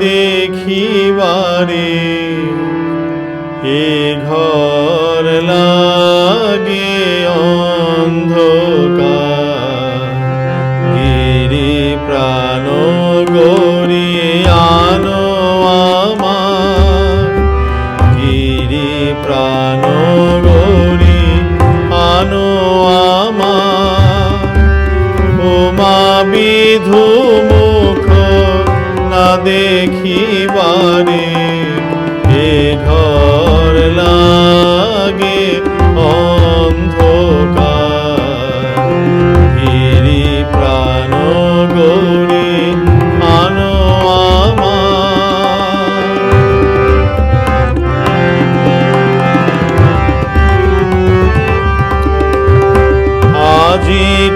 দেখিবারে এ ঘর লাগে অন্ধকার। গিরি প্রাণ গরি আনো আমার। গিরি প্রাণ দেখিবারে এ ঘর লাগে অন্ধকার।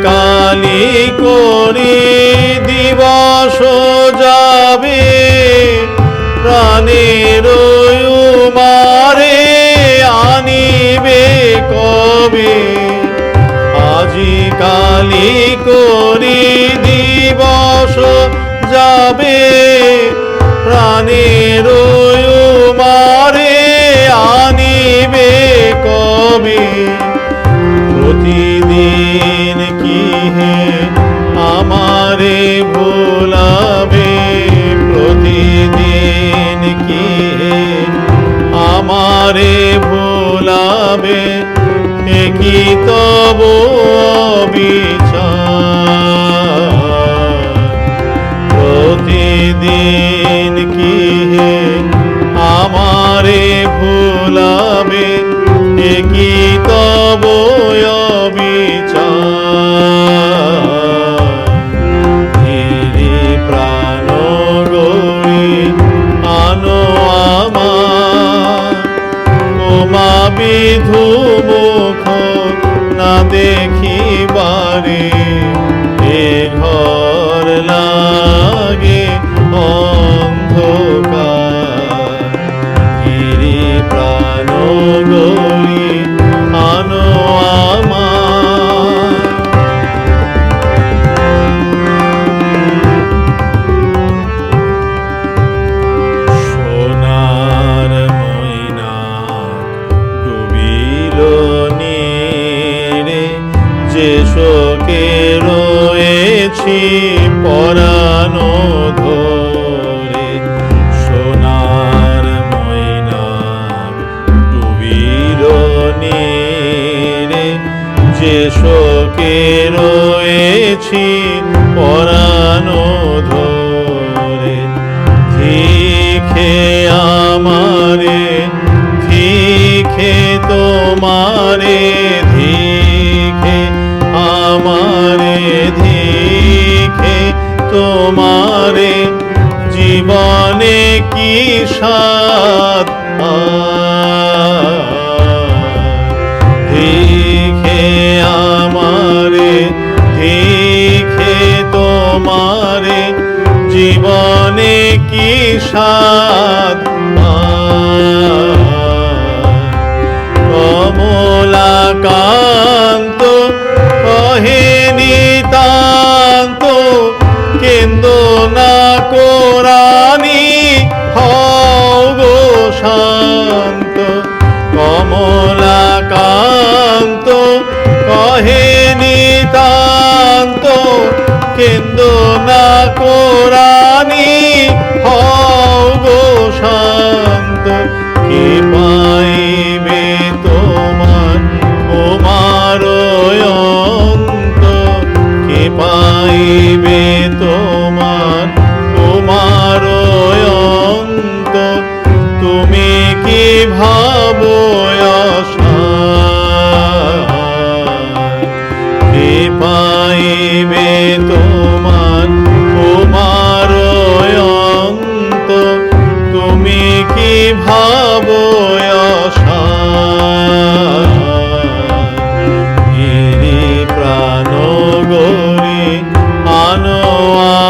কালি করি দিবস যাবে প্রাণের মারে আনিবে কবে? আজি কালি করি দিবস যাবে। প্রাণের মারে আনিবে কবে? প্রতিদিন কি হে আমারে কি তব বিচার প্রতিদিন কি আমারে ভুলাবে? কি পরানো ধরে সোনার ময়না ডুবিল নীরে যে শোকে রয়েছি পরানো ধরে ধিখে আমারে ধিখে তোমারে ধিখে কি সাত ধিখে আমারে ধিখে তোমারে জীবনে কি সাত কমলাকান্ত কমলাকান্ত, কহে নিতান্ত কেন্দ না কোরানি, হও গো শান্ত, কে পাইবে তোমার তোমার অন্ত কে পাইবে তোমার তোমার পাইবে তোমার তোমার অন্ত। তুমি কি ভাবো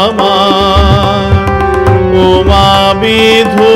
আমার। উমা বিধু